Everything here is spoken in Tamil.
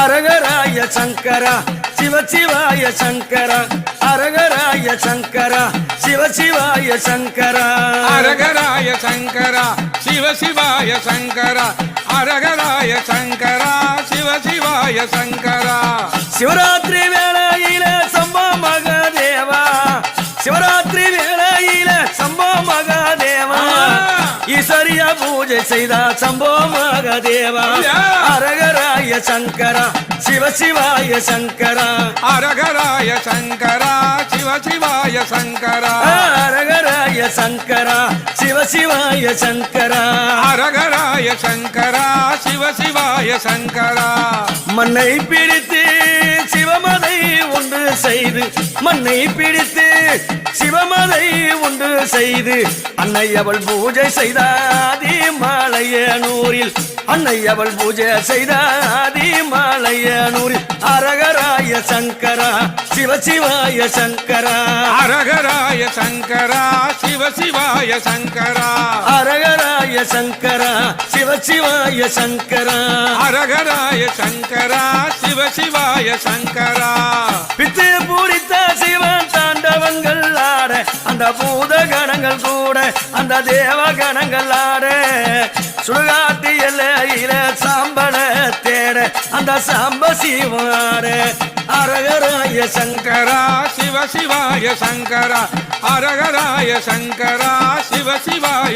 அரகராய சங்கரா சிவசிவாய சங்கரா அரகராய சங்கரா சிவசிவாய சங்கரா அரகராய சங்கரா சிவ சிவாய சங்கரா அரகராய சங்கரா சிவ சிவாய சங்கரா சிவராத்திரி வேளையில ஈஸ்வரியா பூஜை செய்தா சம்போ மகாதேவா! அரகராய சங்கரா சிவசிவாய சங்கரா. அரகராய சங்கரா சிவ சிவாய சங்கரா. அரகராய சங்கரா சிவசிவாய சங்கரா. அரகராய சங்கரா சிவ சிவாய சங்கரா. மண்ணை செய்து மண்ணை பிடித்து சிவமதை ஒன்று செய்து அன்னை அவள் பூஜை செய்தாதி மாலையனூரில் அன்னை அவள் பூஜை செய்தாதி மாலையனூரில் அரகராய சங்கரா சிவசிவாய சங்கரா. அரகராய சங்கரா சிவ சிவாய சங்கரா. அரகராய சங்கரா சிவசிவாய சங்கரா. அரகராய சங்கரா சிவ சிவாய சங்கரா. பித்து அந்த பூத கணங்கள் கூட அந்த தேவ கணங்கள் ஆட. சுடுகாட்டு எல்லையில சாம்பல தேட அந்த சாம்ப சிவாட அரகராய சங்கரா சிவ சிவாய சங்கரா. அரகராய சங்கரா சிவ சிவாய